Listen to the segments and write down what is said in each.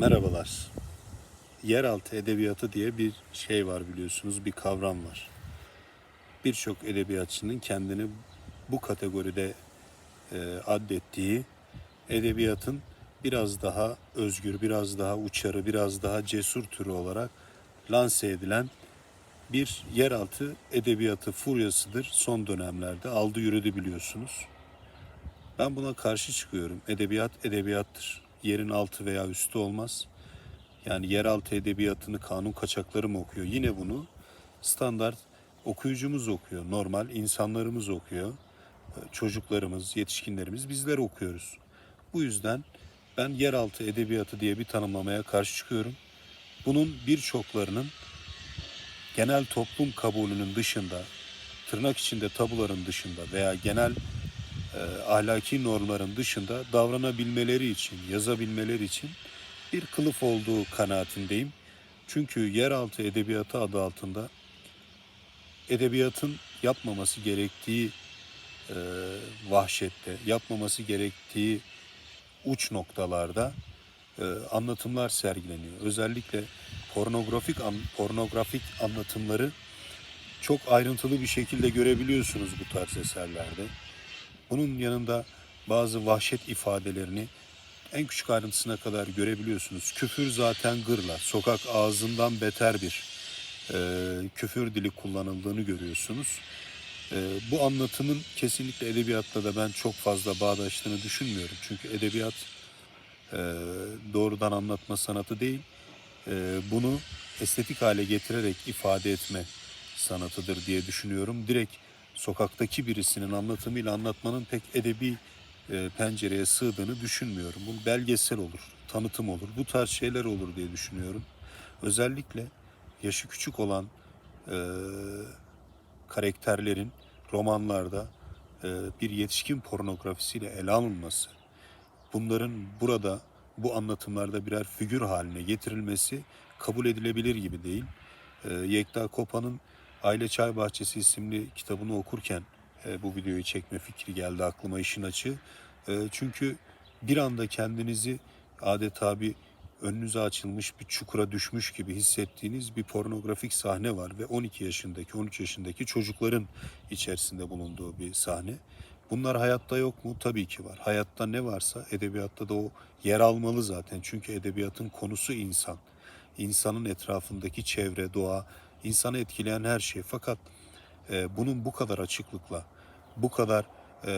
Merhabalar. Yeraltı edebiyatı diye bir şey var biliyorsunuz, bir kavram var. Birçok edebiyatçının kendini bu kategoride e, addettiği edebiyatın biraz daha özgür, biraz daha uçarı, biraz daha cesur türü olarak lanse edilen bir yeraltı edebiyatı furyasıdır son dönemlerde. Aldı yürüdü biliyorsunuz. Ben buna karşı çıkıyorum. Edebiyat edebiyattır. Yerin altı veya üstü olmaz. Yani yeraltı edebiyatını kanun kaçakları mı okuyor? Yine bunu standart okuyucumuz okuyor. Normal insanlarımız okuyor. Çocuklarımız, yetişkinlerimiz bizler okuyoruz. Bu yüzden ben yeraltı edebiyatı diye bir tanımlamaya karşı çıkıyorum. Bunun birçoklarının genel toplum kabulünün dışında, tırnak içinde tabuların dışında veya genel e, ahlaki normların dışında davranabilmeleri için, yazabilmeleri için bir kılıf olduğu kanaatindeyim. Çünkü yeraltı edebiyatı adı altında edebiyatın yapmaması gerektiği e, vahşette, yapmaması gerektiği uç noktalarda e, anlatımlar sergileniyor. Özellikle pornografik an, pornografik anlatımları çok ayrıntılı bir şekilde görebiliyorsunuz bu tarz eserlerde. Bunun yanında bazı vahşet ifadelerini en küçük ayrıntısına kadar görebiliyorsunuz. Küfür zaten gırla, sokak ağzından beter bir e, küfür dili kullanıldığını görüyorsunuz. E, bu anlatımın kesinlikle edebiyatla da ben çok fazla bağdaştığını düşünmüyorum. Çünkü edebiyat e, doğrudan anlatma sanatı değil, e, bunu estetik hale getirerek ifade etme sanatıdır diye düşünüyorum. Direkt sokaktaki birisinin anlatımıyla anlatmanın pek edebi e, pencereye sığdığını düşünmüyorum. Bu belgesel olur, tanıtım olur, bu tarz şeyler olur diye düşünüyorum. Özellikle yaşı küçük olan e, karakterlerin romanlarda e, bir yetişkin pornografisiyle ele alınması, bunların burada bu anlatımlarda birer figür haline getirilmesi kabul edilebilir gibi değil. E, Yekta Kopa'nın Aile Çay Bahçesi isimli kitabını okurken e, bu videoyu çekme fikri geldi aklıma işin açığı. E, çünkü bir anda kendinizi adeta bir önünüze açılmış bir çukura düşmüş gibi hissettiğiniz bir pornografik sahne var ve 12 yaşındaki 13 yaşındaki çocukların içerisinde bulunduğu bir sahne. Bunlar hayatta yok mu? Tabii ki var. Hayatta ne varsa edebiyatta da o yer almalı zaten. Çünkü edebiyatın konusu insan. İnsanın etrafındaki çevre, doğa, insanı etkileyen her şey. Fakat e, bunun bu kadar açıklıkla, bu kadar e,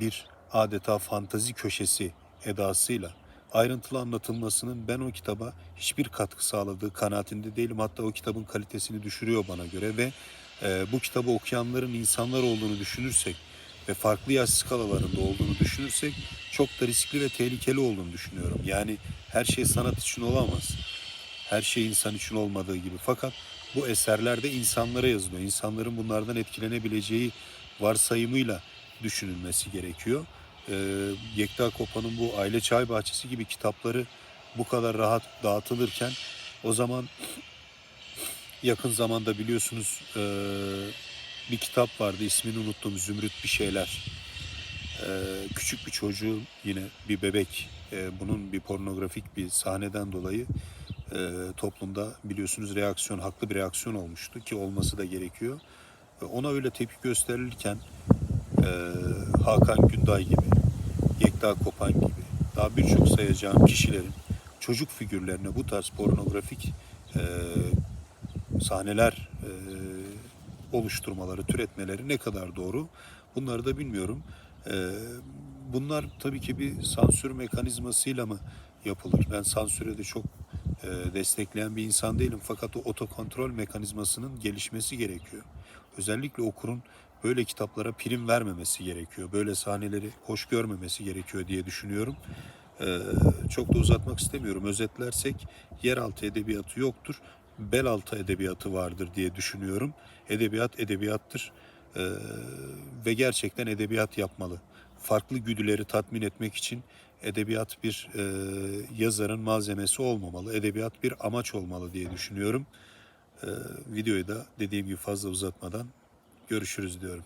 bir adeta fantazi köşesi edasıyla ayrıntılı anlatılmasının ben o kitaba hiçbir katkı sağladığı kanaatinde değilim. Hatta o kitabın kalitesini düşürüyor bana göre ve e, bu kitabı okuyanların insanlar olduğunu düşünürsek ve farklı yaş skalalarında olduğunu düşünürsek çok da riskli ve tehlikeli olduğunu düşünüyorum. Yani her şey sanat için olamaz. Her şey insan için olmadığı gibi. Fakat bu eserlerde insanlara yazılıyor. İnsanların bunlardan etkilenebileceği varsayımıyla düşünülmesi gerekiyor. Ee, Yekta Kopa'nın bu Aile Çay Bahçesi gibi kitapları bu kadar rahat dağıtılırken o zaman yakın zamanda biliyorsunuz e, bir kitap vardı ismini unuttum Zümrüt bir şeyler. E, küçük bir çocuğun yine bir bebek e, bunun bir pornografik bir sahneden dolayı e, toplumda biliyorsunuz reaksiyon haklı bir reaksiyon olmuştu ki olması da gerekiyor. E, ona öyle tepki gösterilirken e, Hakan Günday gibi, Yekta Kopan gibi daha birçok sayacağım kişilerin çocuk figürlerine bu tarz pornografik e, sahneler e, oluşturmaları, türetmeleri ne kadar doğru bunları da bilmiyorum. E, bunlar tabii ki bir sansür mekanizmasıyla mı yapılır? Ben sansüre de çok destekleyen bir insan değilim fakat o otokontrol mekanizmasının gelişmesi gerekiyor. Özellikle okurun böyle kitaplara prim vermemesi gerekiyor. Böyle sahneleri hoş görmemesi gerekiyor diye düşünüyorum. Ee, çok da uzatmak istemiyorum. Özetlersek yeraltı edebiyatı yoktur. Belaltı edebiyatı vardır diye düşünüyorum. Edebiyat edebiyattır. Ee, ve gerçekten edebiyat yapmalı. Farklı güdüleri tatmin etmek için edebiyat bir e, yazarın malzemesi olmamalı. Edebiyat bir amaç olmalı diye düşünüyorum. Ee, videoyu da dediğim gibi fazla uzatmadan görüşürüz diyorum.